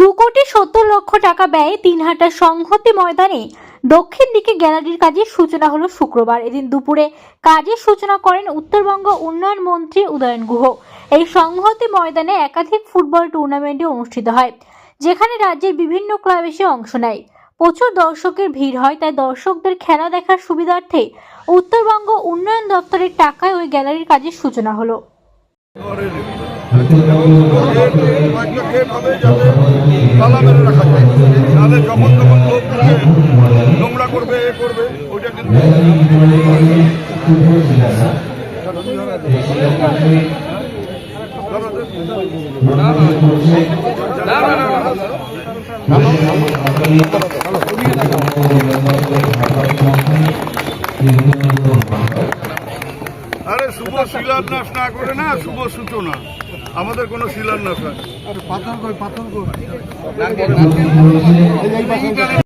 দু কোটি সত্তর লক্ষ টাকা ব্যয়ে তিনহাটা সংহতি ময়দানে দক্ষিণ দিকে গ্যালারির কাজের সূচনা হলো শুক্রবার এদিন দুপুরে কাজের সূচনা করেন উত্তরবঙ্গ উন্নয়ন মন্ত্রী উদয়ন গুহ এই সংহতি ময়দানে একাধিক ফুটবল টুর্নামেন্টে অনুষ্ঠিত হয় যেখানে রাজ্যের বিভিন্ন ক্লাব এসে অংশ নেয় প্রচুর দর্শকের ভিড় হয় তাই দর্শকদের খেলা দেখার সুবিধার্থে উত্তরবঙ্গ উন্নয়ন দপ্তরের টাকায় ওই গ্যালারির কাজের সূচনা হলো তালা মেরে রাখা যায়। নাহলে যখন তখন লোক নোংরা করবে, এ করবে, ওইটা কিন্তু আরে শুভ শিলান্যাস না করে না, শুভ সূচনা। আমাদের কোনো শিলান্যাস হয় পাথর কই পাথর কই?